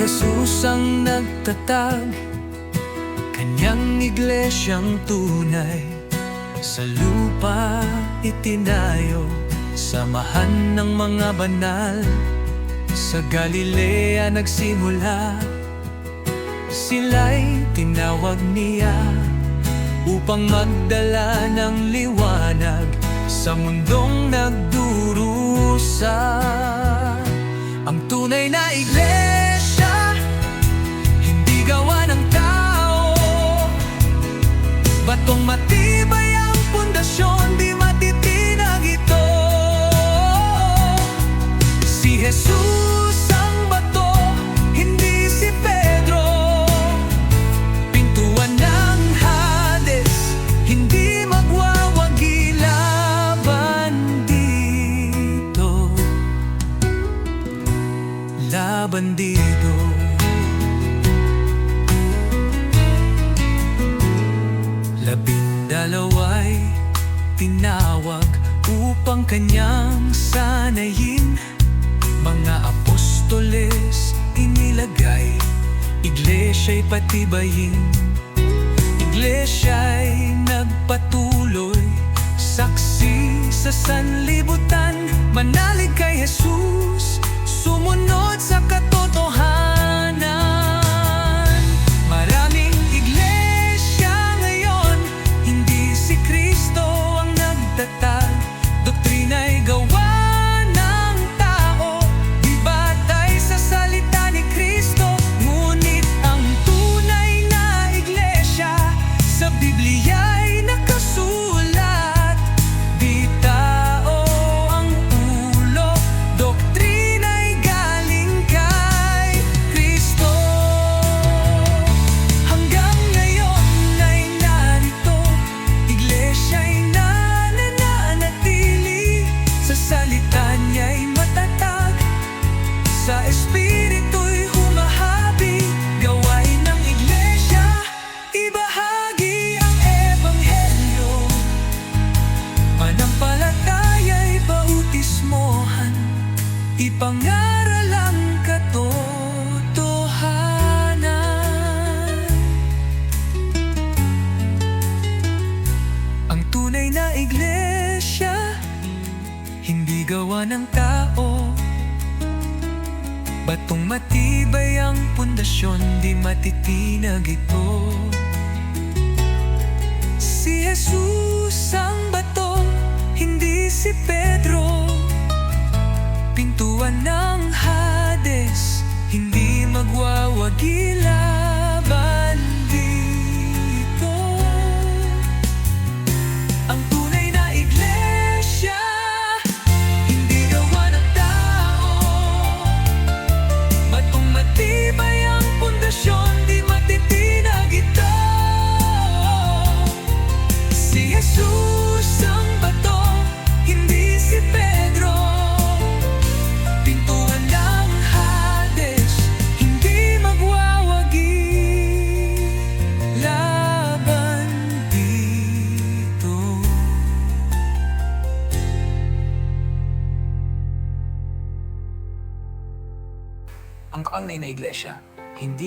ang nagtatag Kanyang iglesyang tunay. Sa lupa itinayo Samahan ng mga banal. Sa Galilea nagsimula Sila'y tinawag niya Upang magdala ng liwanag Sa mundong nagdurusa. Ang tunay na iglesia upang kanyang sanayin. Mga apostoles inilagay. Iglesya'y patibayin. Iglesya'y nagpatuloy. Saksi sa sanlibutan. Manalig kay Jesus Sumunod sa katotohanan ng tao. Batong matibay ang pundasyon Di matitinag ito. Si Jesus ang bato Hindi si Pedro. Pintuan ng Hades Hindi magwawagi Ang kaunay na iglesia, hindi